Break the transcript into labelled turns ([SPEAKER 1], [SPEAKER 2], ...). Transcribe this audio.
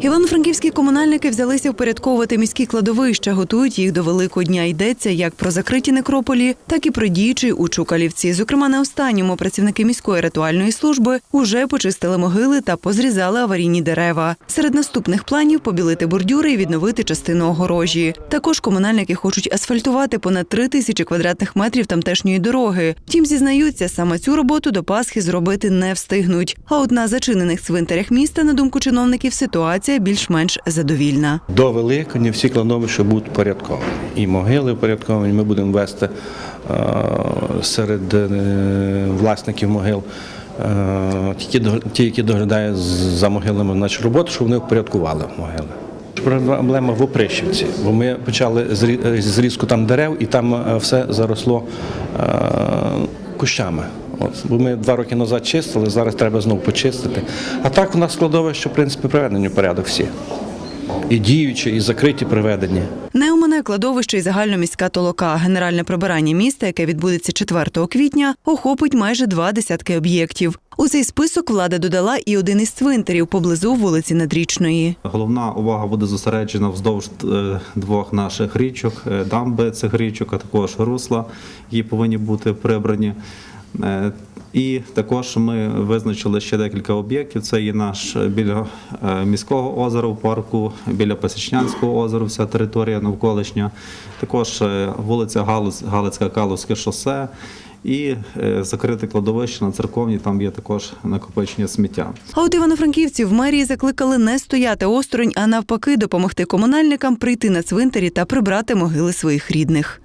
[SPEAKER 1] Івано-франківські комунальники взялися впорядковувати міські кладовища, готують їх до Великодня. Йдеться як про закриті некрополі, так і про діючий у Чукалівці. Зокрема, на останньому працівники міської ритуальної служби уже почистили могили та позрізали аварійні дерева. Серед наступних планів побілити бордюри і відновити частину огорожі. Також комунальники хочуть асфальтувати понад три тисячі квадратних метрів тамтешньої дороги. Втім, зізнаються, саме цю роботу до Пасхи зробити не встигнуть. А от на зачинених цвинтарях міста, на думку чиновників, ситуація більш-менш задовільна.
[SPEAKER 2] До Великодня всі кладовища будуть порядковані. І могили порядковані. Ми будемо вести е, серед е, власників могил. е, Ті, які доглядають за могилами наші роботи, щоб вони впорядкували могили. Проблема в Оприщівці, бо ми почали зрі- зрізку там дерев, і там все заросло кущами. От, бо ми два роки назад чистили, зараз треба знову почистити. А так у нас складовище, в принципі, приведені в порядок всі. І діючі, і закриті приведені.
[SPEAKER 1] Не омине кладовище і загальноміська толока. Генеральне прибирання міста, яке відбудеться 4 квітня, охопить майже два десятки об'єктів. У цей список влада додала і один із цвинтарів поблизу вулиці Надрічної.
[SPEAKER 3] Головна увага буде зосереджена вздовж е, двох наших річок, е, дамби цих річок, а також русла, які повинні бути прибрані. Е, І також ми визначили ще декілька об'єктів. Це є наш е, біля е, міського озера в парку, біля Пасічнянського озера, вся територія навколишня. Також вулиця Галуц, Галицьке Калузьке шосе і закрите кладовище на церковні. Там є також накопичення сміття.
[SPEAKER 1] А от івано-франківці в мерії закликали не стояти осторонь, а навпаки, допомогти комунальникам прийти на цвинтарі та прибрати могили своїх рідних.